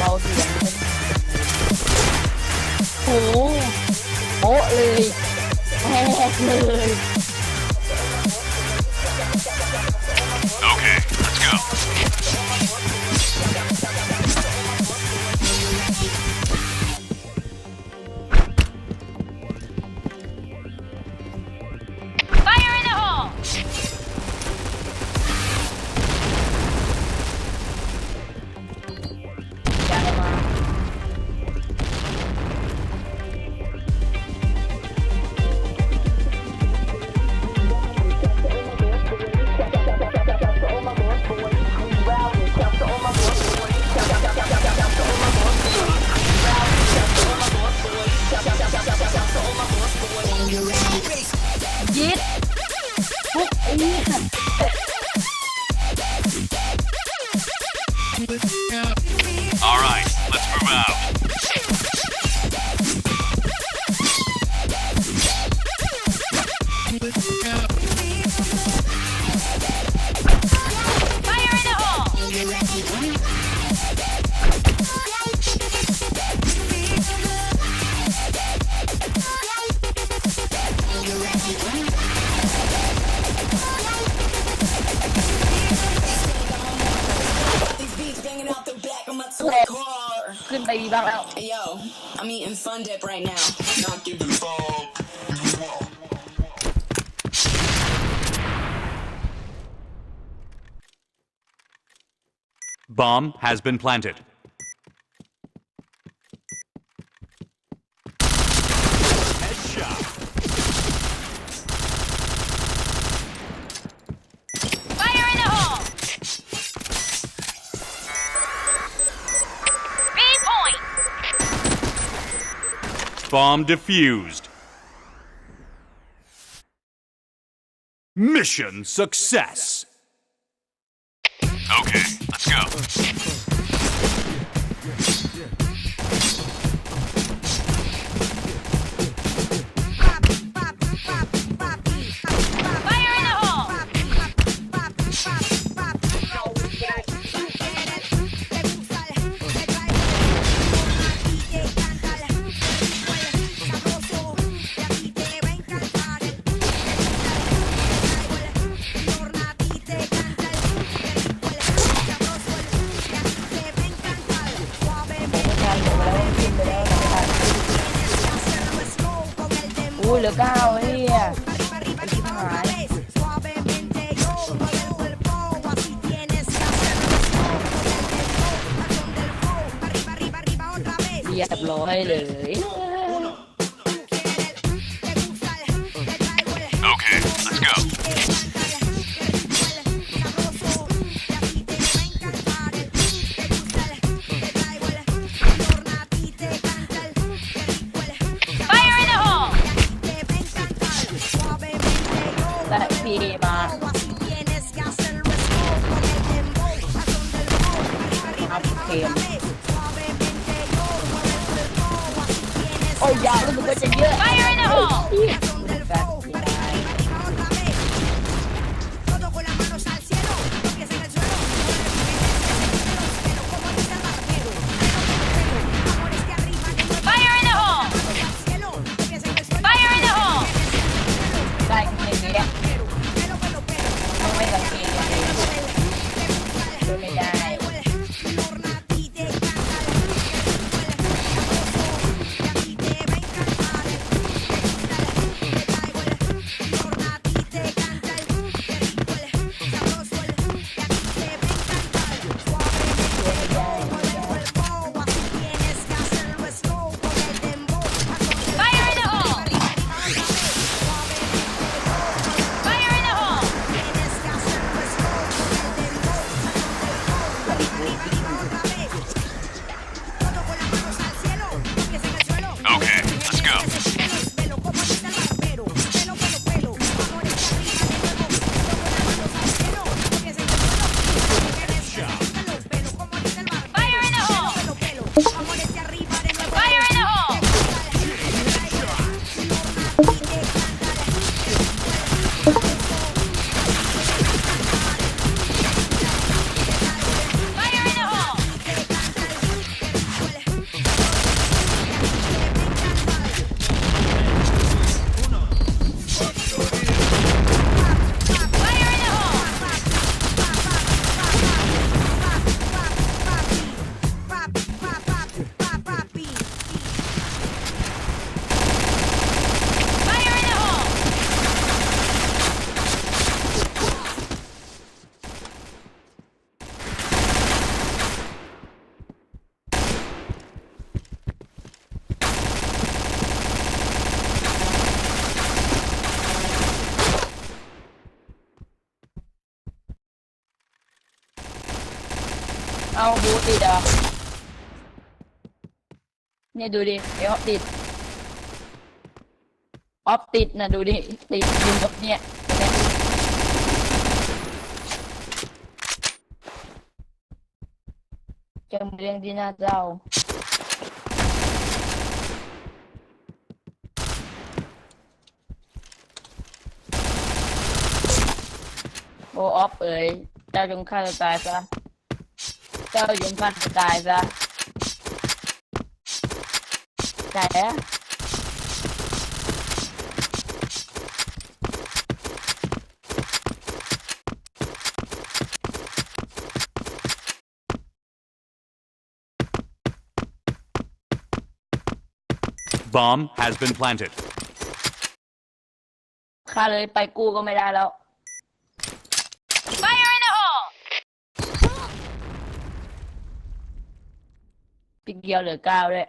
บาเสียงโอ้โหเลยแหกเลย Hey yo, I'm eating fun dip right now. Not has been planted. Bomb defused. Mission success. Okay, let's go. อก้าไเหี้ยเรียบร้อยเลย Oh yeah, look at what's in here. เอาบูติดเหรอะเนี่ยดูดิไอออฟติดออฟติดนะดูดิติดยิงกับเนี่ยจะเรื่องที่น่าเศร้าโอออฟเอ๋ยเจ้าจงฆ่าตัวตายซะ เจ้าจงฆ่าตัวตายซะใจอะ Bomb has been planted. ฆ่าเลยไปกู้ก็ไม่ได้แล้ว เดียวเหลือเก้าด้วย